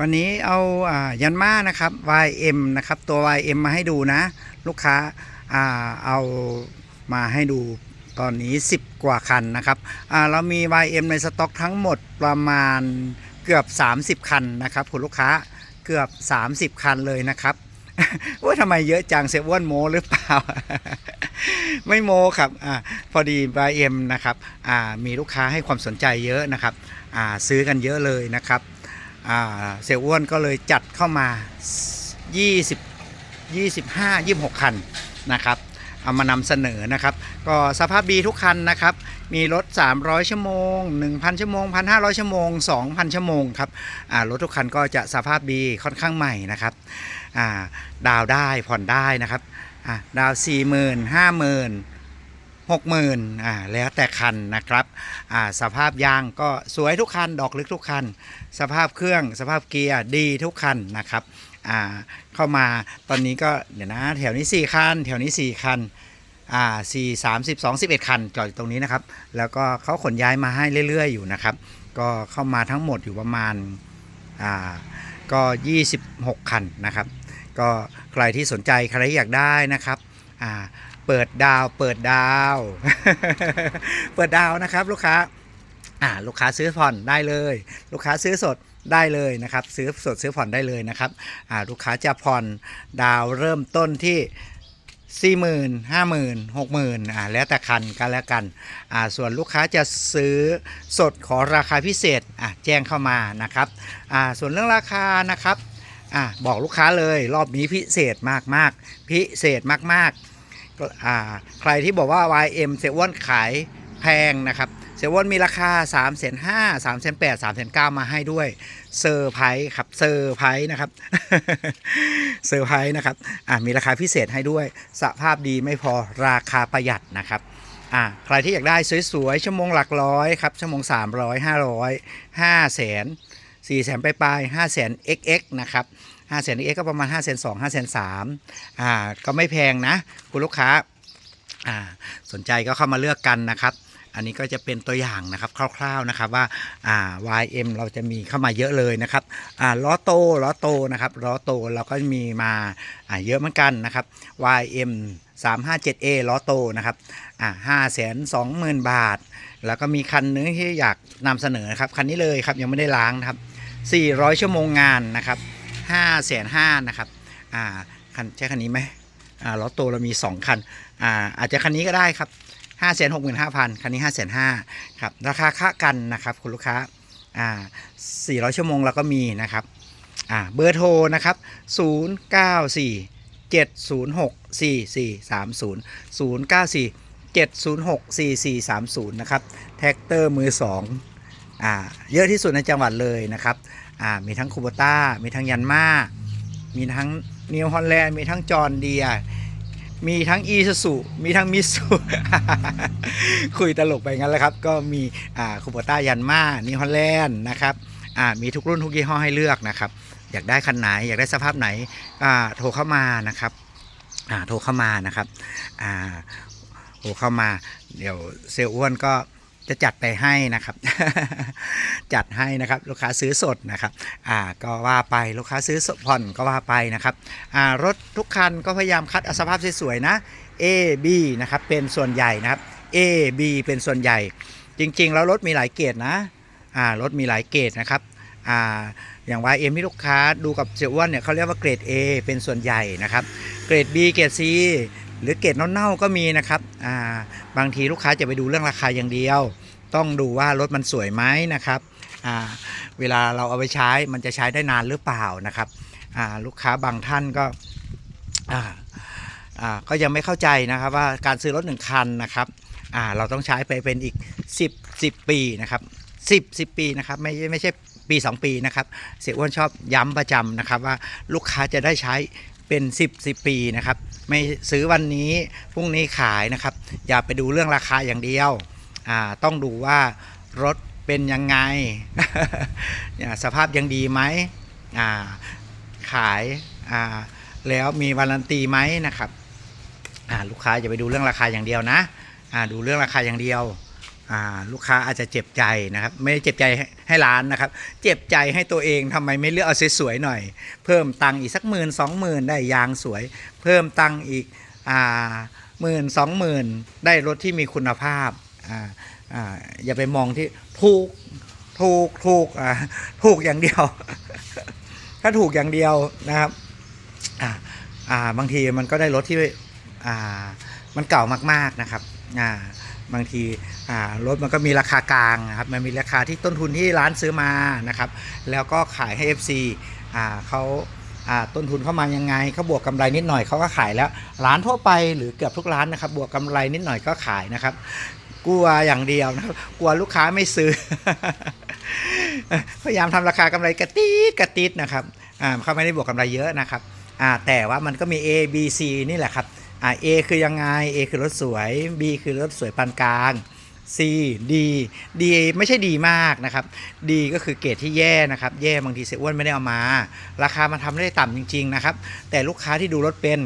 วันนี้เอาอ่ายันมานะครับ YM นะครับ ตัว YM มาให้ดูนะ ลูกค้าอ่าเอามาให้ดูตอนนี้ 10 กว่าคันนะครับอ่าเรามี YM ในสต็อกทั้งหมดประมาณเกือบ 30 คันนะครับคุณลูกค้าเกือบ 30 คันเลยนะครับว่าทำไมเยอะจังเซเว่นโมหรือเปล่า ไม่โมครับอพอดี YM นะครับมีลูกค้าให้ความสนใจเยอะนะครับซื้อกันเยอะเลยนะครับ เสี่ยอ้วนก็เลยจัดเข้ามา 20 25 26 คันนะครับ เอามานำเสนอนะครับ ก็สภาพดีทุกคันนะครับ มีรถ 300 ชั่วโมง 1,000 ชั่วโมง 1,500 ชั่วโมง 2,000 ชั่วโมงครับรถทุกคันก็จะสภาพดีค่อนข้างใหม่นะครับาดาวได้ผ่อนได้นะครับดาว 40,000 50,000 หกหมื่นอ่าแล้วแต่คันนะครับอ่าสภาพยางก็สวยทุกคัน ดอกลึกทุกคัน สภาพเครื่องสภาพเกียร์ดีทุกคันนะครับอ่าเข้ามาตอนนี้ก็เดี๋ยวนะแถวนี้ 4 คัน แถวนี้ 4 คันอ่าสี่สามสิบสองสิบเอ็ดคันจอดอยู่ตรงนี้นะครับ แล้วก็เขาขนย้ายมาให้เรื่อย ๆ อยู่นะครับ ก็เข้ามาทั้งหมดอยู่ประมาณอ่าก็ 26 คันนะครับ ก็ใครที่สนใจใครที่อยากได้นะครับอ่า เปิดดาว เปิดดาว เปิดดาวนะครับ ลูกค้าอ่าลูกค้าซื้อผ่อนได้เลย ลูกค้าซื้อสดได้เลยนะครับ ซื้อสดซื้อผ่อนได้เลยนะครับอ่าลูกค้าจะผ่อนดาวเริ่มต้นที่สี่หมื่นห้าหมื่นหกหมื่นอ่าแล้วแต่คันกันแล้วกันอ่าส่วนลูกค้าจะซื้อสดขอราคาพิเศษอะแจ้งเข้ามานะครับอ่าส่วนเรื่องราคานะครับอะบอกลูกค้าเลยรอบนี้พิเศษมากๆ พิเศษมากๆก็อ่า ใครที่บอกว่า YM เซเว่นขายแพงนะครับเซเว่นมีราคา 3 5 0 0 0 0 3 8 0 0 3 9 0 0มาให้ด้วยเซอร์ไพรส์ครับเซอร์ไพรส์นะครับเซอร์ไพรส์นะครับมีราคาพิเศษให้ด้วยสภาพดีไม่พอราคาประหยัดนะครับใครที่อยากได้สวยๆ ชั่วโมงหลักร้อยครับชั่วโมง 300 500 5 0 0 0 0 สี่แสนปลายห้าแสน xx นะครับห้าแสน xx ก็ประมาณห้าแสนสองห้าแสนสามอ่าก็ไม่แพงนะ คุณลูกค้าอ่าสนใจก็เข้ามาเลือกกันนะครับอันนี้ก็จะเป็นตัวอย่างนะครับคร่าวๆนะครับว่าอ่า YM เราจะมีเข้ามาเยอะเลยนะครับอ่าล้อโตล้อโตนะครับล้อโตเราก็มีมาอ่าเยอะเหมือนกันนะครับ YM 357A ล้อโตนะครับอ่าห้าแสนสองหมื่นบาท แล้วก็มีคันนึงที่อยากนำเสนอครับคันนี้เลยครับยังไม่ได้ล้างนะครับ 400 ชั่วโมงงานนะครับ5แสนห้านะครับอ่าคันใช่คันนี้ไหมอ่าล้อโตเรามี 2 คันอ่าอาจจะคันนี้ก็ได้ครับ5 6 5 0 0 0คันนี้ 5 5 0 0 0ครับราคาค่ากันนะครับคุณลูกค้าอ่า400 ชั่วโมงเราก็มีนะครับอ่าเบอร์โทรนะครับ094 706 4430 094 706 4430 นะครับ แท็กเตอร์มือ2อ่า เยอะที่สุดในจังหวัดเลยนะครับมีทั้งคูโบต้า มีทั้งยันมามีทั้งนิวฮอลแลนด์ มีทั้งจอร์เดีย มีทั้งอีซูซูมีทั้งมิสูคุยตลกไปงั้นแหละครับ ก็มีคูโบต้ายันมานิวฮอลแลนด์นะครับมีทุกรุ่นทุกยี่ห้อให้เลือกนะครับ อยากได้คันไหน อยากได้สภาพไหนโทรเข้ามานะครับโทรเข้ามานะครับโทรเข้ามา เดี๋ยวเซลล์อ้วนก็ จะจัดไปให้นะครับ จัดให้นะครับลูกค้าซื้อสดนะครับอ่าก็ว่าไปลูกค้าซื้อสดผ่อนก็ว่าไปนะครับอ่ารถทุกคันก็พยายามคัดอสภาพสวยๆนะ A B นะครับเป็นส่วนใหญ่นะครับ A B เป็นส่วนใหญ่ จริง ๆ แล้วรถมีหลายเกรดนะอ่ารถมีหลายเกรดนะครับอ่าอย่าง YM ที่ลูกค้าดูกับเสี่ยอ้วนเนี่ยเขาเรียกว่าเกรด A เป็นส่วนใหญ่นะครับ เกรด B เกรด C หรือเกรดเน่าๆก็มีนะครับอ่าบางทีลูกค้าจะไปดูเรื่องราคาอย่างเดียว ต้องดูว่ารถมันสวยไหมนะครับอ่าเวลาเราเอาไปใช้มันจะใช้ได้นานหรือเปล่านะครับอ่าลูกค้าบางท่านก็อ่าอ่าก็ยังไม่เข้าใจนะครับว่าการซื้อรถหนึ่งคันนะครับอ่าเราต้องใช้ไปเป็นอีก 10 10 ปีนะครับ10 10 ปีนะครับไม่ใช่ไม่ใช่ปี 2 ปีนะครับเสียอ้วนชอบย้ำประจำนะครับว่าลูกค้าจะได้ใช้ เป็น 10 10 ปีนะครับ ไม่ซื้อวันนี้พรุ่งนี้ขายนะครับ อย่าไปดูเรื่องราคาอย่างเดียวอ่าต้องดูว่ารถเป็นยังไง สภาพยังดีไหมอ่าขายอ่าแล้วมีวารันตีไหมนะครับอ่าลูกค้าอย่าไปดูเรื่องราคาอย่างเดียวนะอ่าดูเรื่องราคาอย่างเดียว ลูกค้าอาจจะเจ็บใจนะครับ ไม่ได้เจ็บใจให้ร้านนะครับ เจ็บใจให้ตัวเองทำไมไม่เลือกเอาสวยๆหน่อย เพิ่มตังค์อีกสักหมื่นสองหมื่นได้ยางสวย เพิ่มตังค์อีกหมื่นสองหมื่นได้รถที่มีคุณภาพอ่าอ่าอย่าไปมองที่ถูกถูกถูกอ่าถูกอย่างเดียว ถ้าถูกอย่างเดียวนะครับอ่าอ่าบางทีมันก็ได้รถที่อ่ามันเก่ามากๆนะครับอ่า บางทีรถมันก็มีราคากลางนะครับมันมีราคาที่ต้นทุนที่ร้านซื้อมานะครับ แล้วก็ขายให้ FC อ่าเขาต้นทุนเข้ามายังไงเขาบวกกำไรนิดหน่อยเขาก็ขายแล้ว ร้านทั่วไปหรือเกือบทุกร้านนะครับ บวกกำไรนิดหน่อยก็ขายนะครับ กลัวอย่างเดียวนะครับกลัวลูกค้าไม่ซื้อ พยายามทำราคากำไรกระติดกระติดนะครับเขาไม่ได้บวกกำไรเยอะนะครับแต่ว่ามันก็มี A B C นี่แหละครับ อ่า A คือยังไง A คือรถสวย B คือรถสวยปานกลาง C D D ไม่ใช่ดีมากนะครับ D ก็คือเกรดที่แย่นะครับ แย่บางทีเสียอ้วนไม่ได้เอามา ราคามันทำได้ต่ำจริง ๆ นะครับ แต่ลูกค้าที่ดูรถเป็น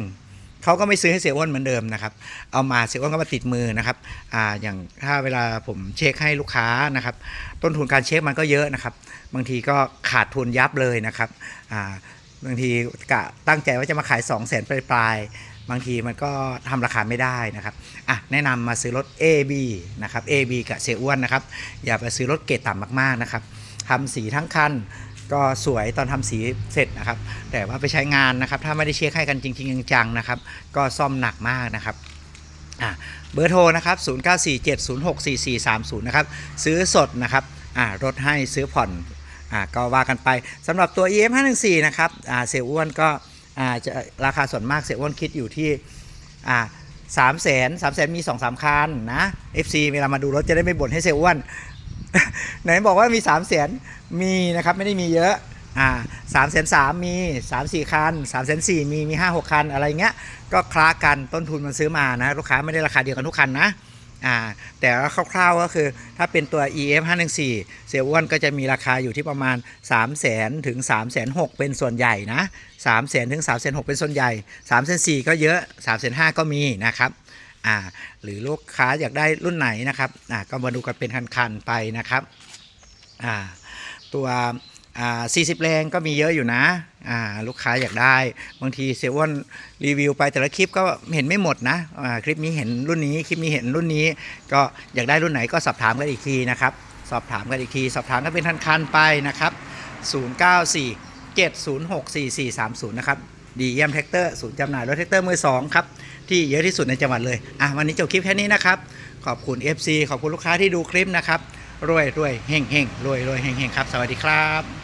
เขาก็ไม่ซื้อให้เสียอ้วนเหมือนเดิมนะครับ เอามาเสียอ้วนก็มาติดมือนะครับ อ่า อย่างถ้าเวลาผมเช็คให้ลูกค้านะครับ ต้นทุนการเช็คมันก็เยอะนะครับ บางทีก็ขาดทุนยับเลยนะครับ อ่า บางทีกะตั้งใจว่าจะมาขาย 2 0 0 0 0 0ปลายๆ บางทีมันก็ทำราคาไม่ได้นะครับอะแนะนำมาซื้อรถ AB นะครับ AB กับเสียอ้วนนะครับ อย่าไปซื้อรถเกรดต่ำมากๆนะครับทำสีทั้งคันก็สวยตอนทำสีเสร็จนะครับ แต่ว่าไปใช้งานนะครับ ถ้าไม่ได้เช็คให้กันจริงๆจังๆนะครับ ก็ซ่อมหนักมากนะครับอะเบอร์โทรนะครับ 0947064430 นะครับ ซื้อสดนะครับอ่ารถให้ซื้อผ่อนอ่าก็ว่ากันไปสำหรับตัว EF 514 นะครับอ่าเสียอ้วนก็ จะราคาส่วนมากเสียอ้วนคิดอยู่ที่อ่าสามแสนสามแสนมีสองสามคันนะ FC เวลามาดูรถจะได้ไม่บ่นให้เสียอ้วนไหนบอกว่ามี3ามแสนมีนะครับไม่ได้มีเยอะอ่าสามแสนสามมี3ามสี่คัน3ามแสนสี่มีมีห้าหกคันอะไรเงี้ยก็คล้ากันต้นทุนมันซื้อมานะลูกค้าไม่ได้ราคาเดียวกันทุกคันนะ อ่าแต่ว่าคร่าวๆก็คือถ้าเป็นตัว EF 514เสียอ้วนก็จะมีราคาอยู่ที่ประมาณ 3 0 0 0 0 0ถึง3 6 0 0 0เป็นส่วนใหญ่นะ3 0 0 0 0ถึง3 6 0 0 0เป็นส่วนใหญ่3 0 0 0ก็เยอะ3 0 0 0ก็มีนะครับอ่าหรือลูกค้าอยากได้รุ่นไหนนะครับอ่าก็มาดูกันเป็นคันๆไปนะครับอ่าตัว อ่า40แรงก็มีเยอะอยู่นะอ่าลูกค้าอยากได้ บางทีเซเว่นรีวิวไปแต่ละคลิปก็เห็นไม่หมดนะอ่าคลิปนี้เห็นรุ่นนี้คลิปนี้เห็นรุ่นนี้ ก็อยากได้รุ่นไหนก็สอบถามกันอีกทีนะครับ สอบถามกันอีกทีสอบถามกันเป็นคันๆไปนะครับ 094 706 4430 นะครับ ดีเยี่ยมแท็กเตอร์ศูนย์จำหน่ายรถแท็กเตอร์มือสองครับ ที่เยอะที่สุดในจังหวัดเลย อะ วันนี้จบคลิปแค่นี้นะครับ ขอบคุณ FC ขอบคุณลูกค้าที่ดูคลิปนะครับ รวยรวยเฮงเฮงรวยรวยเฮงเฮงครับ สวัสดีครับ